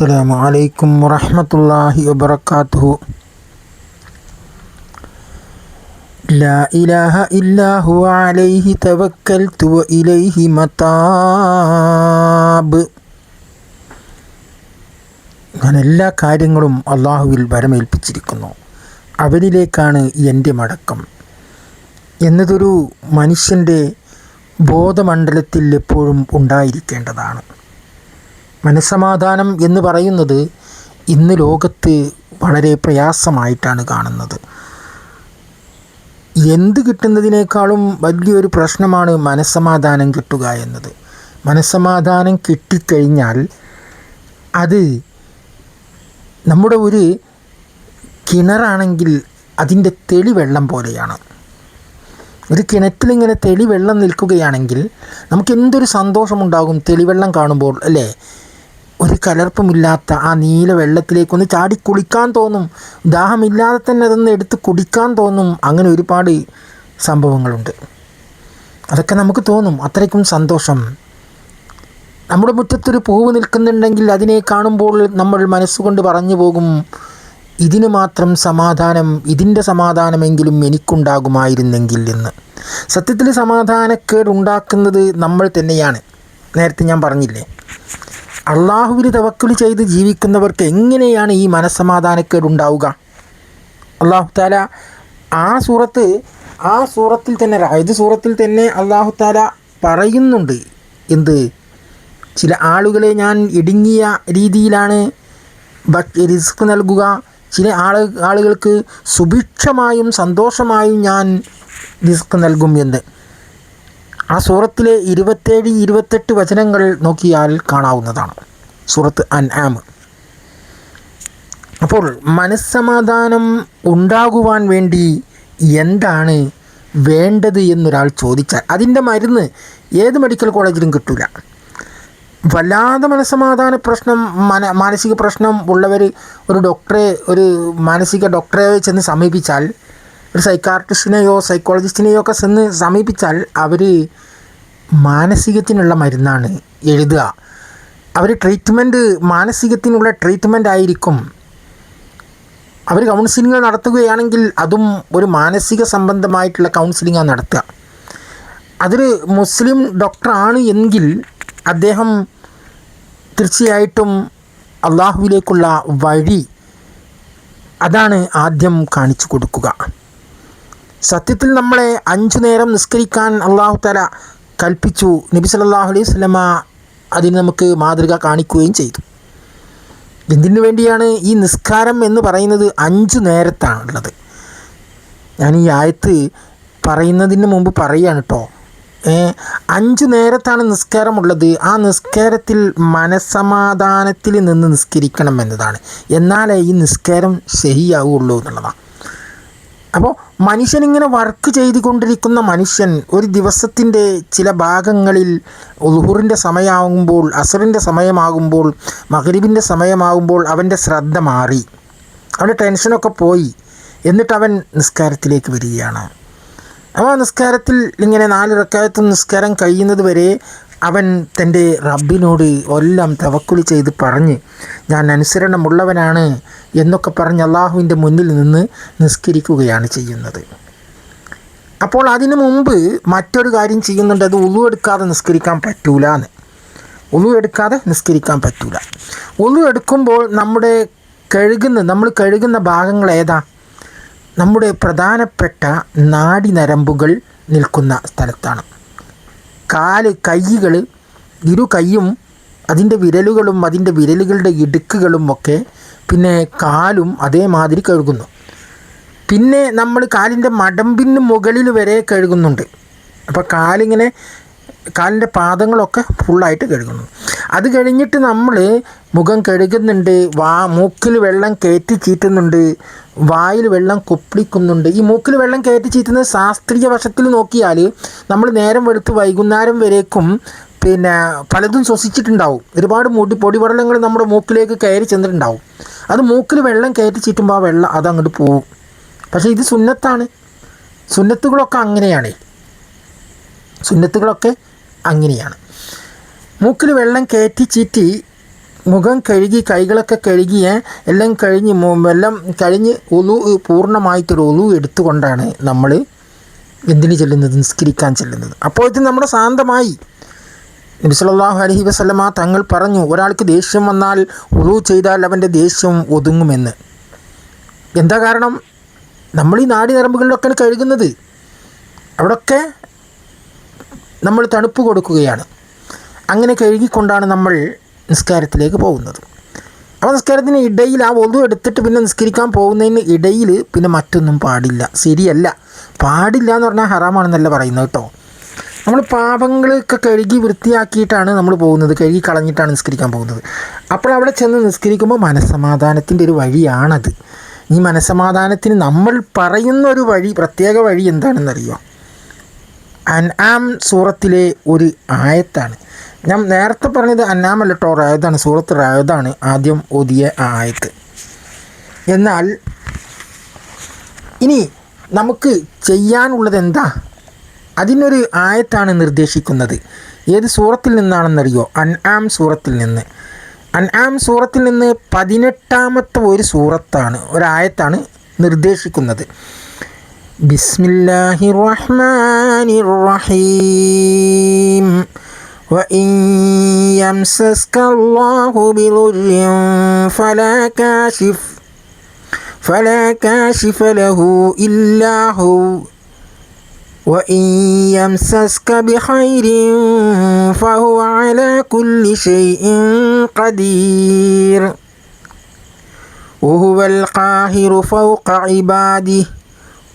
السلام عليكم ورحمة الله وبركاته لا إله إلا هو عليه توكلت وإليه متاب ഞാൻ എല്ലാ കാര്യങ്ങളും അള്ളാഹുവിൽ വരമേൽപ്പിച്ചിരിക്കുന്നു അവനിലേക്കാണ് എൻ്റെ മടക്കം എന്നതൊരു മനുഷ്യൻ്റെ ബോധമണ്ഡലത്തിൽ എപ്പോഴും ഉണ്ടായിരിക്കേണ്ടതാണ് മനസ്സമാധാനം എന്ന് പറയുന്നത് ഇന്ന് ലോകത്ത് വളരെ പ്രയാസമായിട്ടാണ് കാണുന്നത്. എന്ത് കിട്ടുന്നതിനേക്കാളും വലിയൊരു പ്രശ്നമാണ് മനസ്സമാധാനം കിട്ടുക എന്നത്. മനസ്സമാധാനം കിട്ടിക്കഴിഞ്ഞാൽ അത് നമ്മുടെ ഒരു കിണറാണെങ്കിൽ അതിന്റെ തെളിവെള്ളം പോലെയാണ്. ഒരു കിണറ്റിലിങ്ങനെ തെളിവെള്ളം നിൽക്കുകയാണെങ്കിൽ നമുക്ക് എന്തൊരു സന്തോഷമുണ്ടാകും തെളിവെള്ളം കാണുമ്പോൾ അല്ലേ? ഒരു കലർപ്പമില്ലാത്ത ആ നീല വെള്ളത്തിലേക്കൊന്ന് ചാടി കുളിക്കാൻ തോന്നും. ദാഹമില്ലാതെ തന്നെ അതൊന്ന് എടുത്ത് കുടിക്കാൻ തോന്നും. അങ്ങനെ ഒരുപാട് സംഭവങ്ങളുണ്ട്. അതൊക്കെ നമുക്ക് തോന്നും. അത്രയ്ക്കും സന്തോഷം. നമ്മുടെ മുറ്റത്തൊരു പൂവ് നിൽക്കുന്നുണ്ടെങ്കിൽ അതിനെ കാണുമ്പോൾ നമ്മൾ മനസ്സുകൊണ്ട് പറഞ്ഞു പോകും ഇതിന് മാത്രം സമാധാനം ഇതിന്റെ സമാധാനമെങ്കിലും എനിക്കുണ്ടാകുമായിരുന്നെങ്കിൽ എന്ന്. സത്യത്തിൽ സമാധാനക്കേട് ഉണ്ടാക്കുന്നത് നമ്മൾ തന്നെയാണ്. നേരത്തെ ഞാൻ പറഞ്ഞില്ലേ? അള്ളാഹുവിന് തവക്കുൽ ചെയ്ത് ജീവിക്കുന്നവർക്ക് എങ്ങനെയാണ് ഈ മനസ്സമാധാനക്കേട് ഉണ്ടാവുക? അള്ളാഹു താല ആ സൂറത്ത് ആ സൂറത്തിൽ തന്നെ ഏത് സൂറത്തിൽ തന്നെ അള്ളാഹു താല പറയുന്നുണ്ട്. എന്ത്? ചില ആളുകളെ ഞാൻ ഇടുങ്ങിയ രീതിയിലാണ് റിസ്ക് നൽകുക. ചില ആൾ ആളുകൾക്ക് സുഭിക്ഷമായും സന്തോഷമായും ഞാൻ റിസ്ക് നൽകും എന്ന്. ആ സൂറത്തിലെ ഇരുപത്തേഴ് ഇരുപത്തെട്ട് വചനങ്ങൾ നോക്കിയാൽ കാണാവുന്നതാണ്. സൂറത്ത് അൻ ആം അപ്പോൾ മനസ്സമാധാനം ഉണ്ടാകുവാൻ വേണ്ടി എന്താണ് വേണ്ടത് എന്നൊരാൾ ചോദിച്ചാൽ അതിന്റെ മരുന്ന് ഏത് മെഡിക്കൽ കോളേജിലും കിട്ടില്ല വല്ലാതെ മനസ്സമാധാന പ്രശ്നം മന മാനസിക പ്രശ്നം ഉള്ളവർ ഒരു ഡോക്ടറെ ഒരു മാനസിക ഡോക്ടറെ ചെന്ന് സമീപിച്ചാൽ ഒരു സൈക്കാർട്ടിസ്റ്റിനെയോ സൈക്കോളജിസ്റ്റിനെയോ ഒക്കെ ചെന്ന് സമീപിച്ചാൽ അവർ മാനസികത്തിനുള്ള മരുന്നാണ് എഴുതുക. അവർ ട്രീറ്റ്മെന്റ് മാനസികത്തിനുള്ള ട്രീറ്റ്മെന്റ് ആയിരിക്കും. അവർ കൗൺസിലിംഗ് നടത്തുകയാണെങ്കിൽ അതും ഒരു മാനസിക സംബന്ധമായിട്ടുള്ള കൗൺസിലിംഗാണ് നടത്തുക. അതൊരു മുസ്ലിം ഡോക്ടറാണ് എങ്കിൽ അദ്ദേഹം തീർച്ചയായിട്ടും അള്ളാഹുവിലേക്കുള്ള വഴി അതാണ് ആദ്യം കാണിച്ചു കൊടുക്കുക. സത്യത്തിൽ നമ്മളെ അഞ്ചു നേരം നിസ്കരിക്കാൻ അള്ളാഹു തല കൽപ്പിച്ചു. നബി സല്ലാഹു അലൈഹി സ്വലമ അതിന് നമുക്ക് മാതൃക കാണിക്കുകയും ചെയ്തു. എന്തിനു വേണ്ടിയാണ് ഈ നിസ്കാരം എന്ന് പറയുന്നത് അഞ്ചു നേരത്താണുള്ളത്. ഞാൻ ഈ ആയത്ത് പറയുന്നതിന് മുമ്പ് പറയുകയാണ് കേട്ടോ. അഞ്ചു നേരത്താണ് നിസ്കാരമുള്ളത്. ആ നിസ്കാരത്തിൽ മനസ്സമാധാനത്തിൽ നിന്ന് നിസ്കരിക്കണം എന്നതാണ്. എന്നാലേ ഈ നിസ്കാരം ശരിയാവുള്ളൂ എന്നുള്ളതാണ്. അപ്പോൾ മനുഷ്യനിങ്ങനെ വർക്ക് ചെയ്തുകൊണ്ടിരിക്കുന്ന മനുഷ്യൻ ഒരു ദിവസത്തിന്റെ ചില ഭാഗങ്ങളിൽ ഉൽഹുറിന്റെ സമയമാകുമ്പോൾ അസറിന്റെ സമയമാകുമ്പോൾ മകരീബിന്റെ സമയമാകുമ്പോൾ അവന്റെ ശ്രദ്ധ മാറി. അവന്റെ ടെൻഷനൊക്കെ പോയി. എന്നിട്ട് അവൻ നിസ്കാരത്തിലേക്ക് വരികയാണ്. അപ്പോൾ നിസ്കാരത്തിൽ ഇങ്ങനെ നാല് റക്കായത്തും നിസ്കാരം കഴിയുന്നത് വരെ അവൻ തന്റെ റബ്ബിനോട് എല്ലാം തവക്കുലി ചെയ്ത് പറഞ്ഞ് ഞാൻ അനുസരണമുള്ളവനാണ് എന്നൊക്കെ പറഞ്ഞ് അള്ളാഹുവിന്റെ മുന്നിൽ നിന്ന് നിസ്കരിക്കുകയാണ് ചെയ്യുന്നത്. അപ്പോൾ അതിനു മുമ്പ് മറ്റൊരു കാര്യം ചെയ്യുന്നുണ്ട്. അത് ഉളു എടുക്കാതെ നിസ്കരിക്കാൻ പറ്റൂല എന്ന്. ഉളു എടുക്കാതെ നിസ്കരിക്കാൻ പറ്റൂല. ഉളു എടുക്കുമ്പോൾ നമ്മുടെ കഴുകുന്ന നമ്മൾ കഴുകുന്ന ഭാഗങ്ങൾ ഏതാ? നമ്മുടെ പ്രധാനപ്പെട്ട നാടിനരമ്പുകൾ നിൽക്കുന്ന സ്ഥലത്താണ്. കാൽ കൈകൾ ഇരു കൈയും അതിന്റെ വിരലുകളും അതിന്റെ വിരലുകളുടെ ഇടുക്കുകളും ഒക്കെ പിന്നെ കാലും അതേമാതിരി കഴുകുന്നു. പിന്നെ നമ്മൾ കാലിന്റെ മടമ്പിന് മുകളിൽ വരെ കഴുകുന്നുണ്ട്. അപ്പോൾ കാലിങ്ങനെ കാലിന്റെ പാദങ്ങളൊക്കെ ഫുള്ളായിട്ട് കഴുകുന്നു. അത് കഴിഞ്ഞിട്ട് നമ്മൾ മുഖം കഴുകുന്നുണ്ട് വാ മൂക്കിൽ വെള്ളം കയറ്റി ചീറ്റുന്നുണ്ട് വായിൽ വെള്ളം കുപ്പിക്കുന്നുണ്ട് ഈ മൂക്കിൽ വെള്ളം കയറ്റി ചീറ്റുന്നത് ശാസ്ത്രീയ വശത്തിൽ നോക്കിയാൽ നമ്മൾ നേരം വെളുത്ത് വൈകുന്നേരം വരേക്കും പിന്നെ പലതും ശ്വസിച്ചിട്ടുണ്ടാവും. ഒരുപാട് മുടി പൊടിപടലങ്ങൾ നമ്മുടെ മൂക്കിലേക്ക് കയറി ചെന്നിട്ടുണ്ടാവും. അത് മൂക്കിൽ വെള്ളം കയറ്റി ചീറ്റുമ്പോൾ ആ വെള്ളം അത് അങ്ങോട്ട് പോവും. പക്ഷേ ഇത് സുന്നത്താണ്. സുന്നത്തുകളൊക്കെ അങ്ങനെയാണ്. സുന്നത്തുകളൊക്കെ അങ്ങനെയാണ്. മൂക്കിൽ വെള്ളം കയറ്റി ചീറ്റി മുഖം കഴുകി കൈകളൊക്കെ കഴുകിയ എല്ലാം കഴിഞ്ഞ് എല്ലാം കഴിഞ്ഞ് ഒലു പൂർണമായിട്ടൊരു ഒലു എടുത്തുകൊണ്ടാണ് നമ്മൾ എന്തിന് ചെല്ലുന്നത്? നിസ്കരിക്കാൻ ചെല്ലുന്നത്. അപ്പോഴത്തേക്കും നമ്മുടെ ശാന്തമായി. നബി അലഹി വസ്ലമ തങ്ങൾ പറഞ്ഞു ഒരാൾക്ക് ദേഷ്യം വന്നാൽ ഉളു ചെയ്താൽ അവന്റെ ദേഷ്യം ഒതുങ്ങുമെന്ന്. എന്താ കാരണം? നമ്മൾ ഈ നാടി നരമ്പുകളിലൊക്കെയാണ് കഴുകുന്നത്. അവിടൊക്കെ നമ്മൾ തണുപ്പ് കൊടുക്കുകയാണ്. അങ്ങനെ കഴുകിക്കൊണ്ടാണ് നമ്മൾ നിസ്കാരത്തിലേക്ക് പോകുന്നത്. അപ്പോൾ നിസ്കാരത്തിന് ഇടയിൽ ആ ഒതു എടുത്തിട്ട് പിന്നെ നിസ്കരിക്കാൻ പോകുന്നതിന് ഇടയിൽ പിന്നെ മറ്റൊന്നും പാടില്ല. ശരിയല്ല. പാടില്ല എന്ന് പറഞ്ഞാൽ ഹറാമാണെന്നല്ല പറയുന്നത് കേട്ടോ. നമ്മൾ പാപങ്ങളൊക്കെ കഴുകി വൃത്തിയാക്കിയിട്ടാണ് നമ്മൾ പോകുന്നത്. കഴുകി കളഞ്ഞിട്ടാണ് നിസ്കരിക്കാൻ പോകുന്നത്. അപ്പോൾ അവിടെ ചെന്ന് നിസ്കരിക്കുമ്പോൾ മനസ്സമാധാനത്തിന്റെ ഒരു വഴിയാണത്. ഈ മനസ്സമാധാനത്തിന് നമ്മൾ പറയുന്ന ഒരു വഴി പ്രത്യേക വഴി എന്താണെന്നറിയോ അൻആം സൂറത്തിലെ ഒരു ആയത്താണ്. ഞാൻ നേരത്തെ പറഞ്ഞത് അന്നാമല്ല കേട്ടോ റായതാണ് സൂറത്ത് റായതാണ് ആദ്യം ഓതിയ ആയത്ത്. എന്നാൽ ഇനി നമുക്ക് ചെയ്യാനുള്ളത് എന്താ? അതിനൊരു ആയത്താണ് നിർദ്ദേശിക്കുന്നത്. ഏത് സൂറത്തിൽ നിന്നാണെന്നറിയോ? അൻആം സൂറത്തിൽ നിന്ന്. അൻആം സൂറത്തിൽ നിന്ന് പതിനെട്ടാമത്തെ ഒരു സൂറത്താണ് ഒരായത്താണ് നിർദ്ദേശിക്കുന്നത്. بسم الله الرحمن الرحيم وإن يمسسك الله بضر فلا كاشف فلا كاشف له إلا هو وإن يمسسك بخير فهو على كل شيء قدير وهو القاهر فوق عباده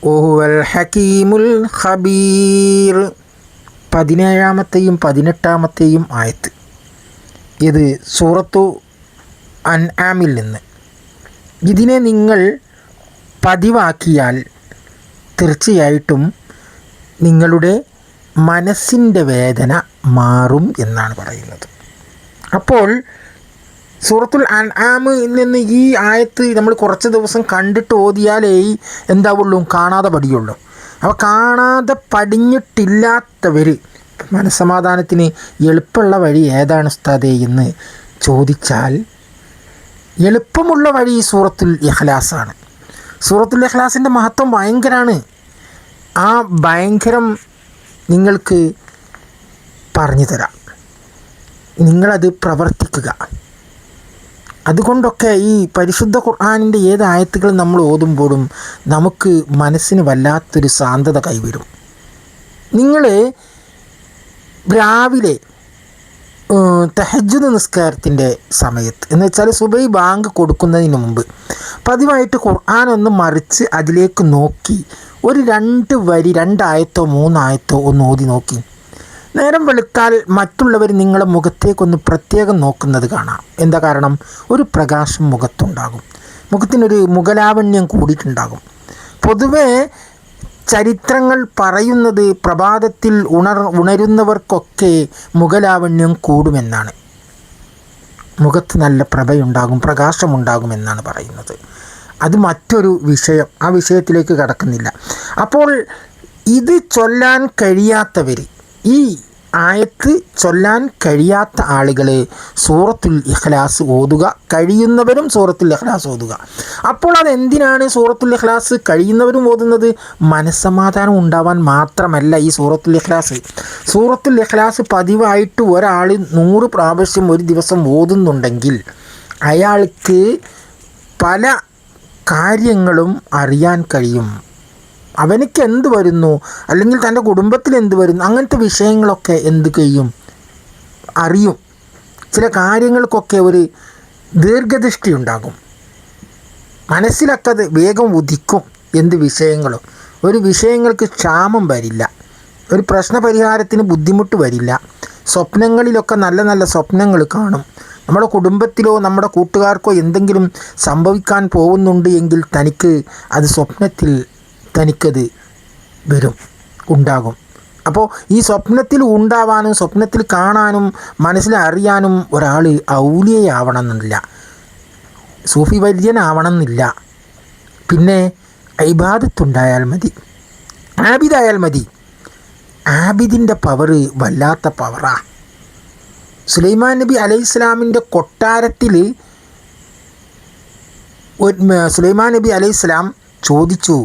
ഓഹുവൽ ഹക്കീമുൽ ഖബീർ. പതിനേഴാമത്തെയും പതിനെട്ടാമത്തെയും ആയത്ത്. ഇത് സൂറത്തു അൻആമിൽ നിന്ന്. ഇതിനെ നിങ്ങൾ പതിവാക്കിയാൽ തീർച്ചയായിട്ടും നിങ്ങളുടെ മനസ്സിന്റെ വേദന മാറും എന്നാണ് പറയുന്നത്. അപ്പോൾ സൂറത്തുൽ അൻആമിൽ നിന്ന് ഈ ആയത്ത് നമ്മൾ കുറച്ച് ദിവസം കണ്ടിട്ട് ഓതിയാലേ എന്താവുള്ളൂ കാണാതെ പടിയുള്ളൂ. അപ്പോൾ കാണാതെ പടിഞ്ഞിട്ടില്ലാത്തവർ മനസ്സമാധാനത്തിന് എളുപ്പമുള്ള വഴി ഏതാണ് ഉസ്താദേ എന്ന് ചോദിച്ചാൽ എളുപ്പമുള്ള വഴി ഈ സൂറത്തുൽ ഇഖ്ലാസാണ് സൂറത്തുൽ ഇഖ്ലാസിന്റെ മഹത്വം ഭയങ്കരമാണ് ആ ഭയങ്കരം നിങ്ങൾക്ക് പറഞ്ഞു തരാം. നിങ്ങളത് പ്രവർത്തിക്കുക. അതുകൊണ്ടൊക്കെ ഈ പരിശുദ്ധ ഖുർആാനിന്റെ ഏത് ആയത്തുകൾ നമ്മൾ ഓതുമ്പോഴും നമുക്ക് മനസ്സിന് വല്ലാത്തൊരു ശാന്തത കൈവരും. നിങ്ങൾ രാവിലെ തെഹജുദ് നിസ്കാരത്തിന്റെ സമയത്ത് എന്ന് വെച്ചാൽ സുബൈ ബാങ്ക് കൊടുക്കുന്നതിന് മുമ്പ് പതിവായിട്ട് ഖുർആൻ ഒന്ന് മറിച്ച് അതിലേക്ക് നോക്കി ഒരു രണ്ട് വരി രണ്ടായത്തോ മൂന്നായത്തോ ഒന്ന് ഓതി നോക്കി. നേരം വെളുത്താൽ മറ്റുള്ളവർ നിങ്ങളുടെ മുഖത്തേക്കൊന്ന് പ്രത്യേകം നോക്കുന്നത് കാണാം. എന്താ കാരണം? ഒരു പ്രകാശം മുഖത്തുണ്ടാകും. മുഖത്തിനൊരു മുഖലാവണ്യം കൂടിയിട്ടുണ്ടാകും. പൊതുവേ ചരിത്രങ്ങൾ പറയുന്നത് പ്രഭാതത്തിൽ ഉണർ ഉണരുന്നവർക്കൊക്കെ മുഖലാവണ്യം കൂടുമെന്നാണ്. മുഖത്ത് നല്ല പ്രഭയുണ്ടാകും പ്രകാശമുണ്ടാകുമെന്നാണ് പറയുന്നത്. അത് മറ്റൊരു വിഷയം. ആ വിഷയത്തിലേക്ക് കടക്കുന്നില്ല. അപ്പോൾ ഇത് ചൊല്ലാൻ കഴിയാത്തവർ ഈ ആയത്ത് ചൊല്ലാൻ കഴിയാത്ത ആളുകൾ സൂറത്തുൽ ഇഖ്ലാസ് ഓതുക. കഴിയുന്നവരും സൂറത്തുൽ ഇഖ്ലാസ് ഓതുക. അപ്പോൾ അതെന്തിനാണ് സൂറത്തുൽ ഇഖ്ലാസ് കഴിയുന്നവരും ഓതുന്നത്? മനസ്സമാധാനം ഉണ്ടാവാൻ മാത്രമല്ല ഈ സൂറത്തുൽ ഇഖ്ലാസ്. സൂറത്തുൽ ഇഖ്ലാസ് പതിവായിട്ട് ഒരാൾ നൂറ് പ്രാവശ്യം ഒരു ദിവസം ഓതുന്നുണ്ടെങ്കിൽ അയാൾക്ക് പല കാര്യങ്ങളും അറിയാൻ കഴിയും. അവനിക്ക് എന്ത് വരുന്നു? അല്ലെങ്കിൽ തന്റെ കുടുംബത്തിൽ എന്ത് വരുന്നു? അങ്ങനത്തെ വിഷയങ്ങളൊക്കെ എന്ത് ചെയ്യും? അറിയും. ചില കാര്യങ്ങൾക്കൊക്കെ ഒരു ദീർഘദൃഷ്ടി ഉണ്ടാകും. മനസ്സിലൊക്കെ വേഗം ഉദിക്കും എന്ത് വിഷയങ്ങളും. ഒരു വിഷയങ്ങൾക്ക് ക്ഷാമം വരില്ല. ഒരു പ്രശ്ന പരിഹാരത്തിന് ബുദ്ധിമുട്ട് വരില്ല. സ്വപ്നങ്ങളിലൊക്കെ നല്ല നല്ല സ്വപ്നങ്ങൾ കാണും. നമ്മുടെ കുടുംബത്തിലോ നമ്മുടെ കൂട്ടുകാർക്കോ എന്തെങ്കിലും സംഭവിക്കാൻ പോകുന്നുണ്ട് എങ്കിൽ തനിക്ക് അത് സ്വപ്നത്തിൽ തനിക്കത് വരും ഉണ്ടാകും. അപ്പോൾ ഈ സ്വപ്നത്തിൽ ഉണ്ടാവാനും സ്വപ്നത്തിൽ കാണാനും മനസ്സിലറിയാനും ഒരാൾ ഔലിയയാവണം എന്നില്ല സൂഫി വര്യനാവണമെന്നില്ല പിന്നെ ഐബാദത്തുണ്ടായാൽ മതി. ആബിദായാൽ മതി. ആബിദിന്റെ പവർ വല്ലാത്ത പവറാ സുലൈമാൻ നബി അലൈഹി ഇസ്ലാമിന്റെ കൊട്ടാരത്തിൽ സുലൈമാൻ നബി അലൈഹി ഇസ്ലാം ചോദിച്ചു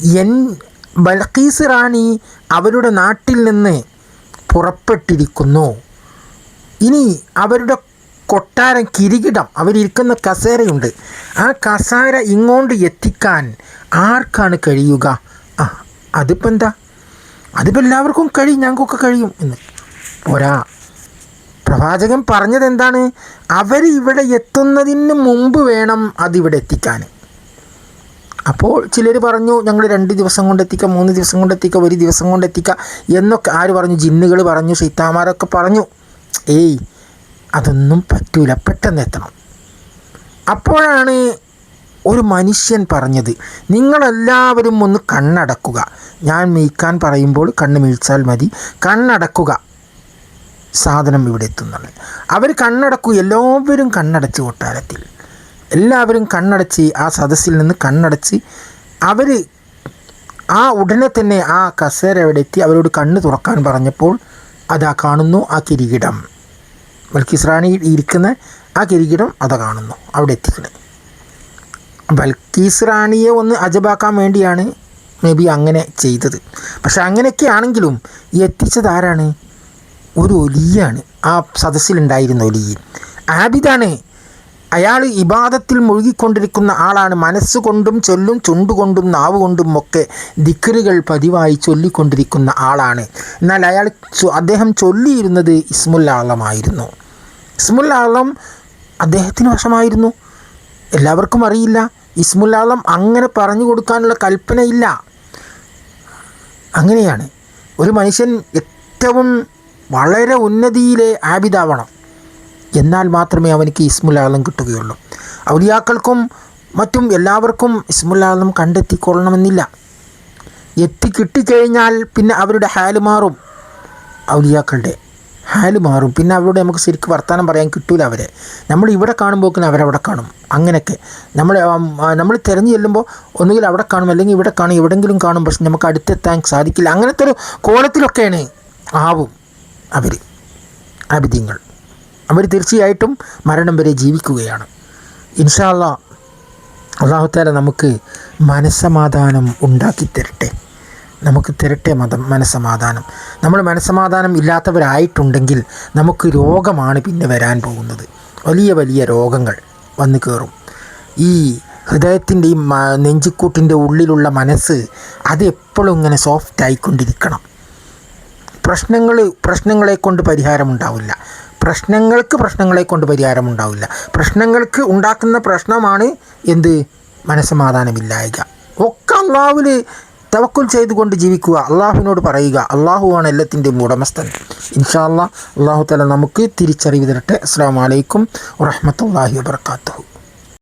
എൻ ബൽഖീസ് റാണി അവരുടെ നാട്ടിൽ നിന്ന് പുറപ്പെട്ടിരിക്കുന്നു. ഇനി അവരുടെ കൊട്ടാരം കിരീടം അവരിരിക്കുന്ന കസേരയുണ്ട്. ആ കസേര ഇങ്ങോട്ട് എത്തിക്കാൻ ആർക്കാണ് കഴിയുക? ആ അതിപ്പോൾ എന്താ? അതിപ്പോൾ എല്ലാവർക്കും കഴിയും ഞങ്ങൾക്കൊക്കെ കഴിയും എന്ന്. പോരാ. പ്രവാചകൻ പറഞ്ഞത് എന്താണ് അവർ ഇവിടെ എത്തുന്നതിന് മുമ്പ് വേണം അതിവിടെ എത്തിക്കാൻ. അപ്പോൾ ചിലർ പറഞ്ഞു ഞങ്ങൾ രണ്ട് ദിവസം കൊണ്ട് എത്തിക്കാം മൂന്ന് ദിവസം കൊണ്ട് എത്തിക്കാം ഒരു ദിവസം കൊണ്ട് എത്തിക്കാം എന്നൊക്കെ ആര് പറഞ്ഞു? ജിന്നുകൾ പറഞ്ഞു സീത്താമാരൊക്കെ പറഞ്ഞു. ഏയ് അതൊന്നും പറ്റൂല. പെട്ടെന്ന് എത്തണം. അപ്പോഴാണ് ഒരു മനുഷ്യൻ പറഞ്ഞത് നിങ്ങളെല്ലാവരും ഒന്ന് കണ്ണടക്കുക. ഞാൻ മീക്കാൻ പറയുമ്പോൾ കണ്ണ് മീഴ്ച്ചാൽ മതി. കണ്ണടക്കുക. സാധനം ഇവിടെ എത്തുന്നുള്ളത് അവർ കണ്ണടക്കൂ. എല്ലാവരും കണ്ണടച്ച് കൊട്ടാരത്തിൽ. എല്ലാവരും കണ്ണടച്ച് ആ സദസ്സിൽ നിന്ന് കണ്ണടച്ച് അവർ ആ ഉടനെ തന്നെ ആ കസേര അവിടെ എത്തി അവരോട് കണ്ണ് തുറക്കാൻ പറഞ്ഞപ്പോൾ അതാ കാണുന്നു ആ കിരീടം. ബൽക്കീസ് റാണി ഇരിക്കുന്ന ആ കിരീടം അതാ കാണുന്നു അവിടെ എത്തിക്കണേ. ബൽക്കീസ് റാണിയെ ഒന്ന് അജബാക്കാൻ വേണ്ടിയാണ് മേ ബി അങ്ങനെ ചെയ്തത്. പക്ഷെ അങ്ങനെയൊക്കെ ആണെങ്കിലും എത്തിച്ചത് ആരാണ്? ഒരു ഒലിയാണ്. ആ സദസ്സിലുണ്ടായിരുന്ന ഒലി ആബിദാണ് അയാൾ ഇബാദത്തിൽ മുഴുകിക്കൊണ്ടിരിക്കുന്ന ആളാണ്. മനസ്സുകൊണ്ടും ചൊല്ലും ചുണ്ടുകൊണ്ടും നാവുകൊണ്ടും ഒക്കെ ദിക്കറുകൾ പതിവായി ചൊല്ലിക്കൊണ്ടിരിക്കുന്ന ആളാണ്. എന്നാൽ അയാൾ അദ്ദേഹം ചൊല്ലിയിരുന്നത് ഇസ്മുല്ലാളമായിരുന്നു ഇസ്മുല്ലാളം അദ്ദേഹത്തിന് വശമായിരുന്നു. എല്ലാവർക്കും അറിയില്ല. ഇസ്മുല്ലാളം അങ്ങനെ പറഞ്ഞു കൊടുക്കാനുള്ള കൽപ്പനയില്ല. അങ്ങനെയാണ്. ഒരു മനുഷ്യൻ ഏറ്റവും വളരെ ഉന്നതിയിലെ ആബിദാവണം എന്നാൽ മാത്രമേ അവനിക്ക് ഇസ്മുലാലം കിട്ടുകയുള്ളൂ. ഔലിയാക്കൾക്കും മറ്റും എല്ലാവർക്കും ഇസ്മുലാലം കണ്ടെത്തിക്കൊള്ളണമെന്നില്ല. എത്തി കിട്ടിക്കഴിഞ്ഞാൽ പിന്നെ അവരുടെ ഹാൽ മാറും. ഔലിയാക്കളുടെ ഹാൽ മാറും. പിന്നെ അവരോട് നമുക്ക് ശരിക്കും വർത്തമാനം പറയാൻ കിട്ടൂല അവരെ. നമ്മൾ ഇവിടെ കാണുമ്പോൾ അവരവിടെ കാണും. അങ്ങനെയൊക്കെ. നമ്മൾ നമ്മൾ തിരഞ്ഞു ചെല്ലുമ്പോൾ ഒന്നുകിൽ അവിടെ കാണും അല്ലെങ്കിൽ ഇവിടെ കാണും എവിടെങ്കിലും കാണും. പക്ഷെ നമുക്ക് അടുത്തെത്താൻ സാധിക്കില്ല. അങ്ങനത്തെ ഒരു കോലത്തിലൊക്കെയാണ് ആവും അവർ അഭിദ്യങ്ങൾ അവർ തീർച്ചയായിട്ടും മരണം വരെ ജീവിക്കുകയാണ്. ഇൻഷാല്ല അള്ളാഹുത്താല നമുക്ക് മനസ്സമാധാനം ഉണ്ടാക്കി തരട്ടെ. നമുക്ക് തരട്ടെ മതം മനസ്സമാധാനം. നമ്മൾ മനസ്സമാധാനം ഇല്ലാത്തവരായിട്ടുണ്ടെങ്കിൽ നമുക്ക് രോഗമാണ് പിന്നെ വരാൻ പോകുന്നത്. വലിയ വലിയ രോഗങ്ങൾ വന്നു കയറും. ഈ ഹൃദയത്തിന്റെയും നെഞ്ചിക്കൂട്ടിന്റെ ഉള്ളിലുള്ള മനസ്സ് അത് എപ്പോഴും ഇങ്ങനെ സോഫ്റ്റ് ആയിക്കൊണ്ടിരിക്കണം. പ്രശ്നങ്ങൾ പ്രശ്നങ്ങളെ കൊണ്ട് പരിഹാരമുണ്ടാവില്ല പ്രശ്നങ്ങൾക്ക് പ്രശ്നങ്ങളെ കൊണ്ട് പരിഹാരം ഉണ്ടാവില്ല പ്രശ്നങ്ങൾക്ക് ഉണ്ടാക്കുന്ന പ്രശ്നമാണ് എന്ത്? മനസ്സമാധാനമില്ലായക. ഒക്കെ അള്ളാഹുവിൽ തവക്കുൽ ചെയ്തുകൊണ്ട് ജീവിക്കുക. അള്ളാഹുവിനോട് പറയുക. അള്ളാഹുവാണ് എല്ലാത്തിന്റെയും ഉടമസ്ഥൻ. ഇൻഷാ അള്ളാഹു. തല നമുക്ക് തിരിച്ചറിവ് തരട്ടെ. അസ്സാം വലൈക്കും വറഹമത്തല്ലാഹി വാത്തു